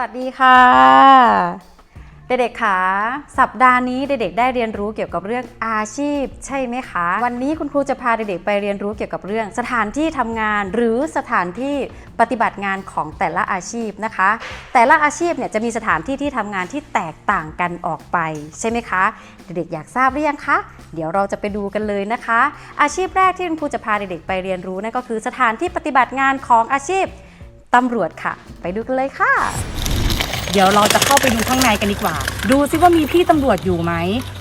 วัสดีค่ะ เด็กๆค่ะสัปดาห์นี้เด็กๆได้เรียนรู้เกี่ยวกับเรื่องอาชีพ ใช่ไหมคะ วันนี้คุณครูจะพาเด็กๆไปเรียนรู้เกี่ยวกับเรื่อง สถานที่ทำงานหรือสถานที่ปฏิบัติงานของแต่ละอาชีพนะคะ แต่ละอาชีพเนี่ยจะมีสถานที่ที่ทำงานที่แตกต่างกันออกไปใช่ไหมคะ เด็กๆอยากทราบหรือยังคะ เดี๋ยวเราจะไปดูกันเลยนะคะ อาชีพแรกที่คุณครูจะพาเด็กๆไปเรียนรู้นั่นก็คือสถานที่ปฏิบัติงานของอาชีพตำรวจค่ะ ไปดูกันเลยค่ะ เดี๋ยวเราจะเข้าไปดูข้างในกันดีกว่า ดูซิว่ามีพี่ตำรวจอยู่ไหม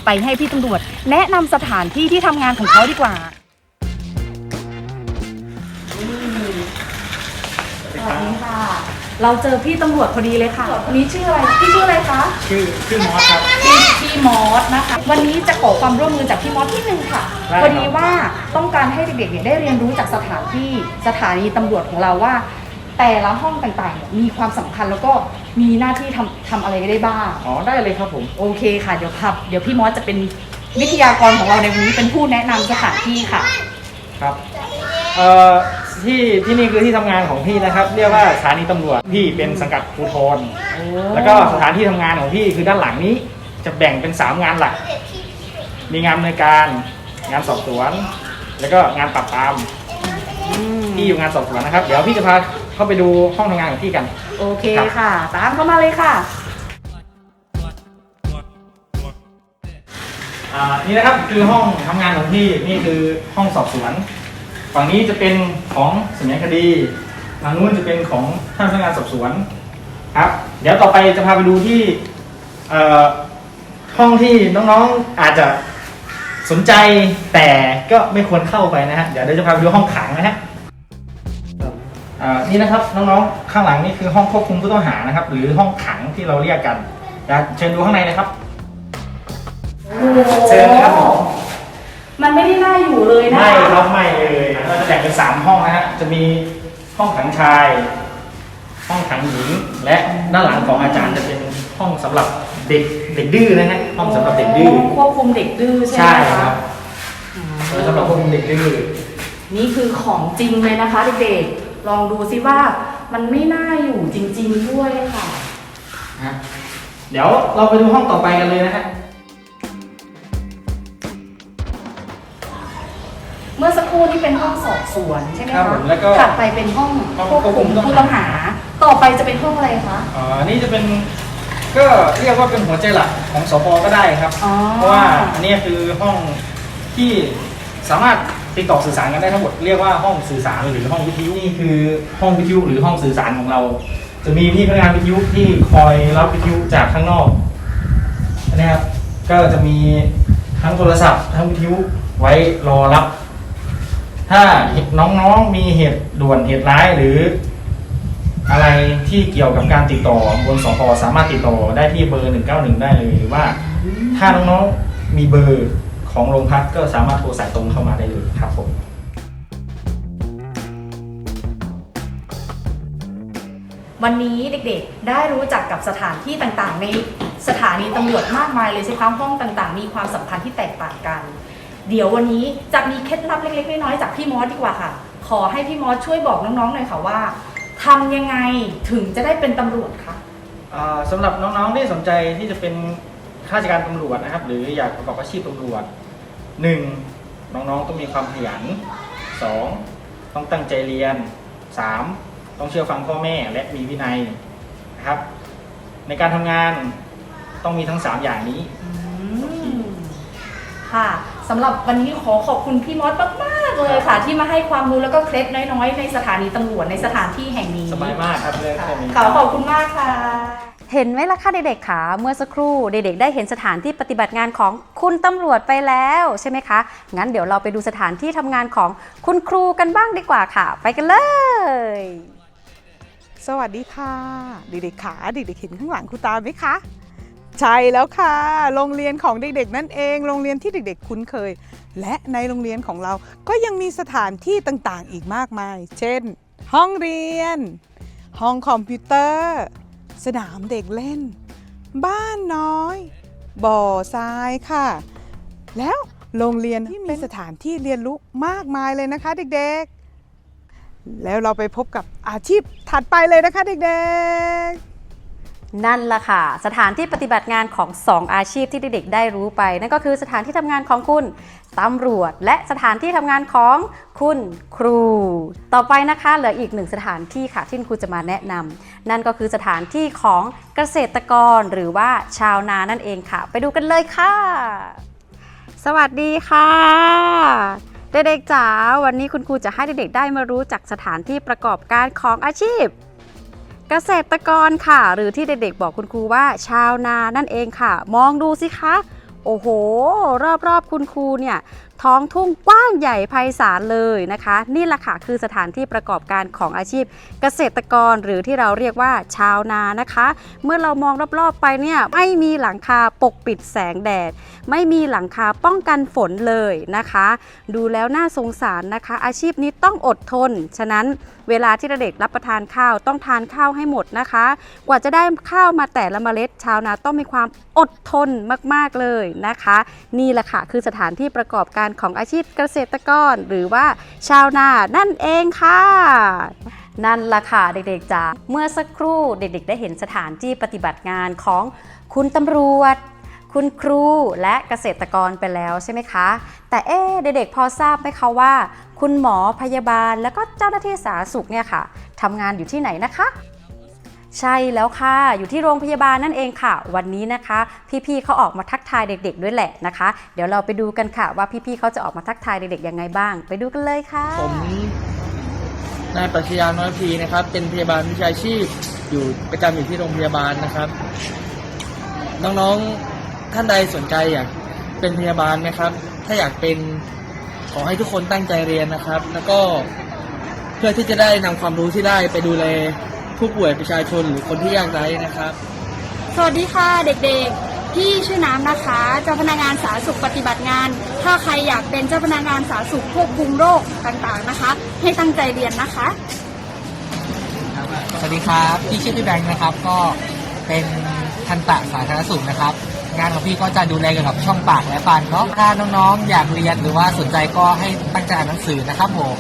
ไปให้พี่ตำรวจ แนะนำสถานที่ที่ทำงานของเขาดีกว่าสวัสดีค่ะ เราเจอพี่ตำรวจพอดีเลยค่ะคนนี้ชื่ออะไร พี่ชื่ออะไรคะ ชื่อชื่อมอสครับ พี่พี่มอสนะคะ วันนี้จะขอความร่วมมือจากพี่มอสที่หนึ่งค่ะ ได้ครับ พอดีว่าต้องการให้เด็กๆเนี่ยได้เรียนรู้จากสถานที่สถานีตำรวจของเราว่า แต่ละห้องต่างๆเนี่ยมีความสำคัญแล้วก็มีหน้าที่ทำทำอะไรได้บ้าง อ๋อได้เลยครับผม โอเคค่ะ เดี๋ยวครับ เดี๋ยวพี่มอสจะเป็นวิทยากรของเราในวันนี้เป็นผู้แนะนำสถานที่ค่ะ ครับ เอ่อที่ที่นี่คือที่ทำงานของพี่นะครับ เรียกว่าสถานีตำรวจพี่เป็นสังกัดภูธรแล้วก็สถานที่ทำงานของพี่คือด้านหลังนี้ จะแบ่งเป็น3งานหลัก มีงานดำเนินการ งานสอบสวน แล้วก็งานปราบปรามพี่อยู่งานสอบสวนนะครับ เดี๋ยวพี่จะพา เข้าไปดูห้องทำงานของพี่กัน โอเคครับค่ะ ตามเข้ามาเลยค่ะ อ่านี่นะครับคือห้องทำงานของพี่นี่คือห้องสอบสวน ฝั่งนี้จะเป็นของสำนักคดีฝั่งนู้นจะเป็นของท่านพนักงานสอบสวนครับเดี๋ยวต่อไปจะพาไปดูที่เอ่อห้องที่น้องๆอาจจะสนใจแต่ก็ไม่ควรเข้าไปนะฮะเดี๋ยวเดี๋ยวจะพาไปดูห้องขังนะฮะอ่า นี่นะครับน้องๆ ข้างหลังนี่คือห้องควบคุมผู้ต้องหานะครับ หรือห้องขังที่เราเรียกกันนะเชิญดูข้างในนะครับเชิญครับผมมันไม่ได้น่าอยู่เลยนะไม่คะครับไม่เลยเราจะแบ่งเป็นสามห้องนะฮะจะมีห้องขังชาย ห้องขังหญิง และด้านหลังของอาจารย์จะเป็นห้องสำหรับเด็กเด็กดื้อนะฮะห้องสำหรับเด็กดื้อควบคุมเด็กดื้อใช่ใช่ไหมคคะรับเออสำหรับพวกเด็กดื้อนี่คือของจริงเลยนะคะเด็กๆ ลองดูซิว่ามันไม่น่าอยู่จริง ๆ ด้วยค่ะ นะฮะเดี๋ยวเราไปดูห้องต่อไปกันเลยนะฮะ เมื่อสักครู่นี่เป็นห้องสอบสวนใช่ไหมครับผคะมแล้วก็ถัดไปเป็นห้องห้องควบคุมควบคุมผู้ผู้ต้ต้อองงหาหา ต่อไปจะเป็นห้องอะไรคะอ่านี่จะเป็นก็เรียกว่าเป็นหัวใจหลักของสพก็ได้ครับ อ๋อเพราะว่าอันนี้คือห้องที่สามารถ ติดต่อสื่อสารกันได้ทั้งหมดเรียกว่าห้องสื่อสารหรือห้องวิทยุนี่คือห้องวิทยุหรือห้องสื่อสารของเรา จะมีพี่พนักงานวิทยุที่คอยรับวิทยุจากข้างนอกนนี้ครับก็จะมีทั้งโทรศัพท์ทั้งวิทยุไว้รอรับ ถ้าน้องๆมีเหตุด่วนเหตุร้ายหรือ อะไรที่เกี่ยวกับการติดต่อบนสพสามารถติดต่อได้ที่เบอร์ 191 ได้เลยหรือว่า ถ้าน้องๆมีเบอร์ ของโรงพักก็สามารถโทรสายตรงเข้ามาได้เลยครับผมวันนี้เด็กๆ ได้รู้จักกับสถานที่ต่างๆ ในสถานีตำรวจมากมายเลยใช่ไหมคะห้องต่างๆ มีความสำคัญที่แตกต่างกัน เดี๋ยววันนี้จะมีเคล็ดลับเล็กๆ น้อยๆ จากพี่มอสดีกว่าค่ะ ขอให้พี่มอสช่วยบอกน้องๆ หน่อยค่ะว่าทำยังไงถึงจะได้เป็นตำรวจคะอ่าสำหรับน้องๆ ที่สนใจที่จะเป็นข้าราชการตำรวจนะครับ หรืออยากประกอบอาชีพตำรวจ หนึ่งน้องๆต้องมีความขยันสองต้องตั้งใจเรียนสามต้องเชื่อฟังพ่อแม่และมีวินัยนะครับ ในการทำงานต้องมีทั้งสามอย่างนี้ ค่ะสำหรับวันนี้ขอขอบคุณพี่มอสมากๆเลยค่ะ ที่มาให้ความรู้แล้วก็เคล็ดน้อยๆ ในสถานีตำรวจในสถานที่แห่งนี้สบายมากครับเรื่องแค่นี้ ขอขอบคุณมากค่ะ เห็นไหมล่ะคะเด็กๆคะเมื่อสักครู่เด็กๆได้เห็นสถานที่ปฏิบัติงานของคุณตำรวจไปแล้วใช่ไหมคะ งั้นเดี๋ยวเราไปดูสถานที่ทำงานของคุณครูกันบ้างดีกว่าค่ะ ไปกันเลย สวัสดีค่ะ เด็กๆขาเด็กๆเห็นข้างหลังครูตาไหมคะใช่แล้วค่ะ โรงเรียนของเด็กๆ นั่นเอง โรงเรียนที่เด็กๆ คุ้นเคย และในโรงเรียนของเราก็ยังมีสถานที่ต่างๆ อีกมากมาย เช่น ห้องเรียน ห้องคอมพิวเตอร์ สนามเด็กเล่น บ้านน้อย บ่อทรายค่ะ แล้วโรงเรียนที่มีสถานที่เรียนรู้มากมายเลยนะคะ เด็กๆ แล้วเราไปพบกับอาชีพถัดไปเลยนะคะ เด็กๆ นั่นล่ะค่ะ สถานที่ปฏิบัติงานของ 2 อาชีพที่เด็กๆได้รู้ไป นั่นก็คือสถานที่ทำงานของคุณตำรวจ และสถานที่ทำงานของคุณครู ต่อไปนะคะเหลืออีกหนึ่งสถานที่ค่ะที่คุณครูจะมาแนะนำนั่นก็คือสถานที่ของเกษตรกรหรือว่าชาวนานั่นเองค่ะ ไปดูกันเลยค่ะ สวัสดีค่ะเด็กๆจ๋าวันนี้คุณครูจะให้เด็กๆได้มารู้จักสถานที่ประกอบการของอาชีพ เกษตรกรค่ะ หรือที่เด็กๆบอกคุณครูว่าชาวนานั่นเองค่ะ มองดูสิคะ โอ้โห รอบๆคุณครูเนี่ย ท้องทุ่งกว้างใหญ่ไพศาลเลยนะคะ นี่แหละค่ะคือสถานที่ประกอบการของอาชีพเกษตรกรหรือที่เราเรียกว่าชาวนานะคะ เมื่อเรามองรอบๆไปเนี่ยไม่มีหลังคาปกปิดแสงแดด ไม่มีหลังคาป้องกันฝนเลยนะคะ ดูแล้วน่าสงสารนะคะ อาชีพนี้ต้องอดทน ฉะนั้นเวลาที่เด็กรับประทานข้าวต้องทานข้าวให้หมดนะคะ กว่าจะได้ข้าวมาแต่ละเมล็ด ชาวนาต้องมีความอดทนมากๆเลยนะคะ นี่แหละค่ะคือสถานที่ประกอบการของอาชีพเกษตรกร หรือว่าชาวนานั่นเองค่ะ นั่นละค่ะเด็กๆจ๋าเมื่อสักครู่เด็กๆ ได้เห็นสถานที่ปฏิบัติงานของคุณตำรวจ คุณครูและเกษตรกรไปแล้วใช่ไหมคะ แต่เอ๊เด็กๆพอทราบไหมคะว่า คุณหมอพยาบาล แล้วก็เจ้าหน้าที่สาธารณสุขเนี่ยค่ะทำงานอยู่ที่ไหนนะคะ ใช่แล้วค่ะ อยู่ที่โรงพยาบาลนั่นเองค่ะ วันนี้นะคะ พี่ๆเขาออกมาทักทายเด็ก ๆ ด้วยแหละนะคะ เดี๋ยวเราไปดูกันค่ะ ว่าพี่ๆเขาจะออกมาทักทายเด็กๆยังไงบ้าง ไปดูกันเลยค่ะ ผมนายปรัชญาน้อยพีนะครับ เป็นพยาบาลวิชาชีพอยู่ประจำอยู่ที่โรงพยาบาลนะครับ น้องๆท่านใดสนใจอยากเป็นพยาบาลนะครับ ถ้าอยากเป็นขอให้ทุกคนตั้งใจเรียนนะครับ แล้วก็เพื่อที่จะได้นำความรู้ที่ได้ไปดูแล ผู้ป่วยประชาชนหรือคนที่ยากไร้นะครับ สวัสดีค่ะเด็กๆ พี่ชื่อน้ำนะคะ เจ้าพนักงานสาธารณสุขปฏิบัติงาน ถ้าใครอยากเป็นเจ้าพนักงานสาธารณสุขควบคุมโรคต่างๆนะคะ ให้ตั้งใจเรียนนะคะ สวัสดีครับพี่ชื่อพี่แบงค์นะครับ ก็เป็นทันตะสาธารณสุขนะครับ งานของพี่ก็จะดูแลเกี่ยวกับช่องปากและฟันเนาะถ้าน้องๆ อยากเรียนหรือว่าสนใจก็ให้ตั้งใจอ่านหนังสือนะครับผม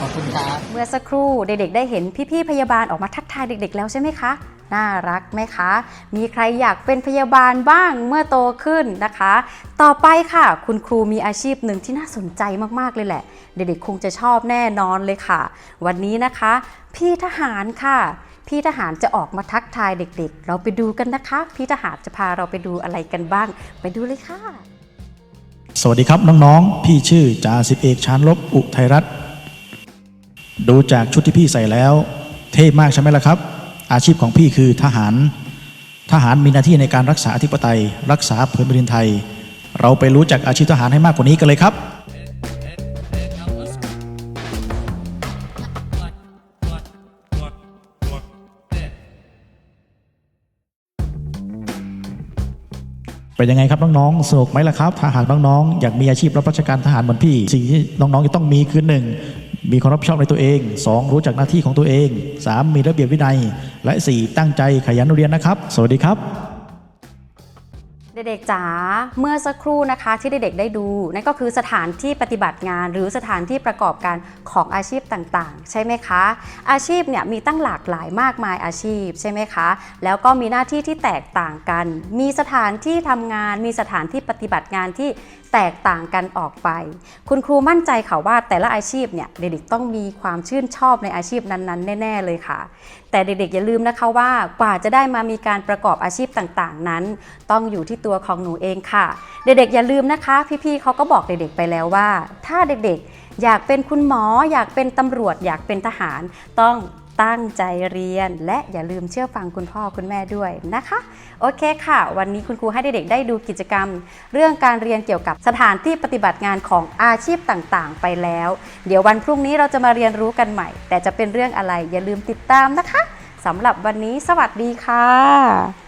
ขอบคุณครับ เมื่อสักครู่เด็กๆได้เห็นพี่ๆพยาบาลออกมาทักทายเด็ก ๆ แล้วใช่ไหมคะ น่ารักไหมคะ มีใครอยากเป็นพยาบาลบ้างเมื่อโตขึ้นนะคะ ต่อไปค่ะ คุณครูมีอาชีพหนึ่งที่น่าสนใจมากๆเลยแหละ เด็กๆคงจะชอบแน่นอนเลยค่ะ วันนี้นะคะ พี่ทหารค่ะพี่ทหารจะออกมาทักทายเด็ก ๆ เราไปดูกันนะคะ พี่ทหารจะพาเราไปดูอะไรกันบ้าง ไปดูเลยค่ะ สวัสดีครับน้องๆ พี่ชื่อจ่าสิบเอกชานลบอุทัยรัตน์ ดูจากชุดที่พี่ใส่แล้ว เท่มากใช่ไหมล่ะครับ อาชีพของพี่คือทหาร ทหารมีหน้าที่ในการรักษาอธิปไตย รักษาผืนแผ่นดินไทย เราไปรู้จักอาชีพทหารให้มากกว่านี้กันเลยครับ เป็นยังไงครับน้องๆสนุกไหมล่ะครับ ถ้าหากน้องๆอยากมีอาชีพรับราชการทหารเหมือนพี่ สิ่งที่น้องๆจะต้องมีคือหนึ่ง มีความรับผิดชอบในตัวเอง 2. รู้จักหน้าที่ของตัวเอง 3. มีระเบียบวินัย และ 4. ตั้งใจขยันเรียนนะครับ สวัสดีครับเด็กๆจ๋า เมื่อสักครู่นะคะที่เด็กๆได้ดูนั่นก็คือสถานที่ปฏิบัติงาน หรือสถานที่ประกอบการของอาชีพต่างๆ ใช่ไหมคะ อาชีพเนี่ยมีตั้งหลากหลายมากมายอาชีพใช่ไหมคะ แล้วก็มีหน้าที่ที่แตกต่างกัน มีสถานที่ทำงาน มีสถานที่ปฏิบัติงานที่แตกต่างกันออกไป คุณครูมั่นใจค่ะว่าแต่ละอาชีพเนี่ยเด็กๆต้องมีความชื่นชอบในอาชีพนั้นๆ แน่ ๆ เลยค่ะ แต่เด็กๆอย่าลืมนะคะว่ากว่าจะได้มามีการประกอบอาชีพต่างๆนั้น ต้องอยู่ที่ตัวของหนูเองค่ะ เด็กๆอย่าลืมนะคะ พี่ๆเขาก็บอกเด็กๆไปแล้วว่า ถ้าเด็กๆ อยากเป็นคุณหมอ อยากเป็นตำรวจ อยากเป็นทหารต้อง ตั้งใจเรียน และอย่าลืมเชื่อฟังคุณพ่อคุณแม่ด้วยนะคะ โอเคค่ะ วันนี้คุณครูให้เด็กๆได้ดูกิจกรรม เรื่องการเรียนเกี่ยวกับสถานที่ปฏิบัติงานของอาชีพต่างๆ ไปแล้ว เดี๋ยววันพรุ่งนี้เราจะมาเรียนรู้กันใหม่ แต่จะเป็นเรื่องอะไรอย่าลืมติดตามนะคะสำหรับวันนี้สวัสดีค่ะ